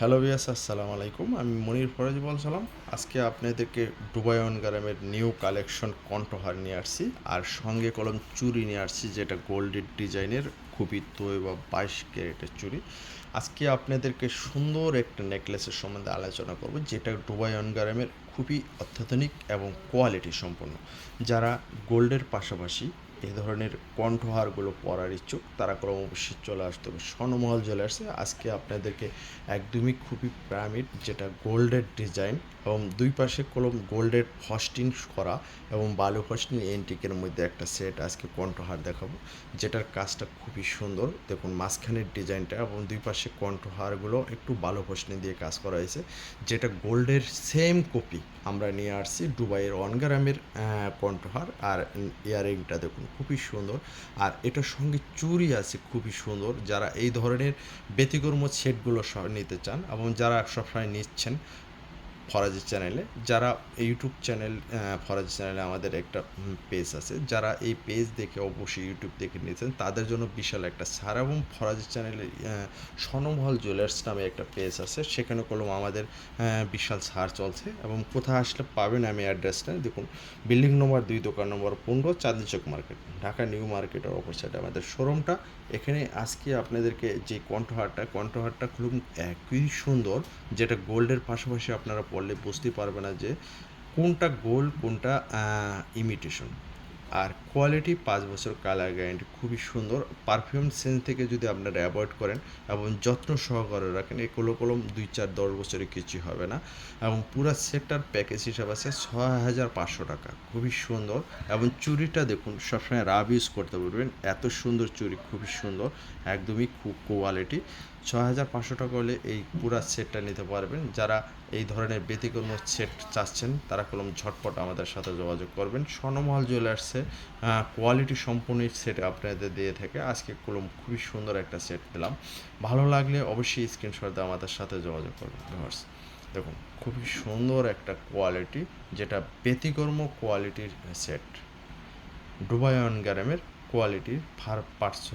Hello বিয়াস আসসালামু আলাইকুম। আমি মনির ফরাজি বলছিলাম, আজকে আপনাদেরকে ডুবাই অন গ্রামের নিউ কালেকশন কণ্ঠহার নিয়ে আসছি, আর সঙ্গে কলম চুরি নিয়ে আসছি, যেটা গোল্ডের ডিজাইনের, খুবই তৈ বা বাইশ ক্যারেটের চুরি। আজকে আপনাদেরকে সুন্দর একটা নেকলেসের সম্বন্ধে আলোচনা করব, যেটা ডুবাই অন গ্রামের খুবই অত্যাধুনিক এবং কোয়ালিটি সম্পন্ন। যারা গোল্ডের পাশাপাশি এই ধরনের কণ্ঠহারগুলো পরার ইচ্ছুক, তারা ক্রম অবশ্যই চলে আসতে হবে। স্বর্ণমহল আসছে আজকে আপনাদেরকে একদমই খুবই প্রামিড যেটা গোল্ডের ডিজাইন এবং দুই পাশে কলম গোল্ডের ফস্টিন করা এবং বালু ফস্টিন এন্টিকের মধ্যে একটা সেট আজকে কণ্ঠহার দেখাবো, যেটার কাজটা খুবই সুন্দর। দেখুন মাঝখানের ডিজাইনটা এবং দুই পাশে কণ্ঠহারগুলো একটু বালু ফস্টিন দিয়ে কাজ করা হয়েছে, যেটা গোল্ডের সেম কপি আমরা নিয়ে আসছি দুবাইয়ের অনগ্রামের কণ্ঠহার আর ইয়ারিংটা দেখুন। খুবই সুন্দর। আর এটার সঙ্গে চুরি আছে খুবই সুন্দর। যারা এই ধরনের ব্যতিক্রম সেটগুলো নিতে চান এবং যারা সবসময় নিচ্ছেন ফরাজি চ্যানেলে, যারা ইউটিউব চ্যানেল ফরাজি চ্যানেলে আমাদের একটা পেজ আছে, যারা এই পেজ দেখে অবশ্যই ইউটিউব দেখে নিয়েছেন, তাদের জন্য বিশাল একটা ছাড় এবং ফরাজি চ্যানেলে স্বর্ণমহল জুয়েলার্স নামে একটা পেজ আছে, সেখানে কলম আমাদের বিশাল সার চলছে এবং কোথায় আসলে পাবেন আমি অ্যাড্রেসটা দেখুন বিল্ডিং নম্বর দুই, দোকান নম্বর পনেরো চাঁদনি চক মার্কেট ঢাকা নিউ মার্কেটের অপর সাইডে আমাদের শোরুমটা এখানে আজকে আপনাদেরকে যে কণ্ঠহারটা কণ্ঠহারটা খুব একই সুন্দর, যেটা গোল্ডের পাশাপাশি আপনারা পড়লে বুঝতে পারবে না যে কোনটা গোল্ড কোনটা ইমিটেশন আর কোয়ালিটি পাঁচ বছর কালার গ্যারেন্টি খুবই সুন্দর। পারফিউম সেন্স থেকে যদি আপনারা অ্যাভয়েড করেন এবং যত্ন সহকারে রাখেন এগুলো কলম দুই চার দশ বছরে কিছু হবে না। এবং পুরো সেটটার প্যাকেজ হিসাবে আছে ছয় হাজার পাঁচশো টাকা। খুবই সুন্দর। এবং চুরিটা দেখুন, সবসময় রাব ইউজ করতে পারবেন এত সুন্দর চুরি খুবই সুন্দর। একদমই খুব কোয়ালিটি ছয় হাজার পাঁচশো টাকা হলে এই পুরা সেটটা নিতে পারবেন। যারা এই ধরনের ব্যতিক্রম সেট চাচ্ছেন, তারা কলম ঝটপট আমাদের সাথে যোগাযোগ করবেন। স্বর্ণমহল জুয়েলার্সে কোয়ালিটি সম্পূর্ণ সেট আপনাদের দিয়ে থাকে। আজকে কলম খুবই সুন্দর একটা সেট পেলাম। ভালো লাগলে অবশ্যই স্ক্রিনশট দিয়ে আমাদের সাথে যোগাযোগ করবেন ভিউয়ার্স দেখুন, খুবই সুন্দর একটা কোয়ালিটি যেটা ব্যতিক্রম কোয়ালিটির সেট। ডুবাই অন গ্যারামের কোয়ালিটির ফার পার্সন